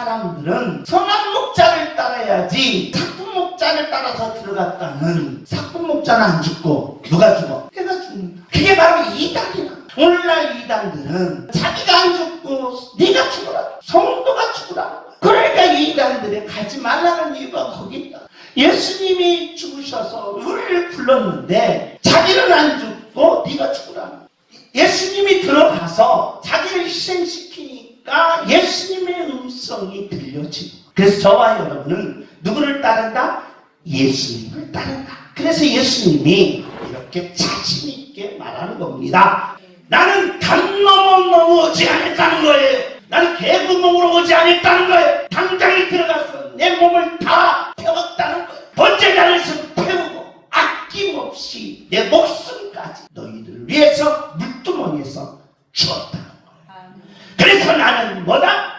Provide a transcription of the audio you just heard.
사람들은 선한 목자를 따라야지 사꾼 목자를 따라서 들어갔다는 사꾼 목자는 안 죽고 누가 죽어? 내가 죽는다. 그게 바로 이단이야. 오늘날 이단들은 자기가 안 죽고 네가 죽어라. 성도가 죽으라. 그러니까 이단들이 가지 말라는 이유가 거기 있다. 예수님이 죽으셔서 우리를 불렀는데 자기는 안 죽고 네가 죽으라. 예수님이 들어가서 자기를 희생시키니까 예수님의 일성이 들려지고 그래서 저와 여러분은 누구를 따른다? 예수님을 따른다. 그래서 예수님이 이렇게 자신 있게 말하는 겁니다. 나는 단놈은 넘어오지 않았다는 거예요. 나는 개구멍으로 오지 않았다는 거예요. 당장에 들어가서 내 몸을 다 태웠다는 거예요. 번제단을 태우고 아낌없이 내 목숨까지 너희들 위해서 물두멍에서 주었다는 거예요. 그래서 나는 뭐다?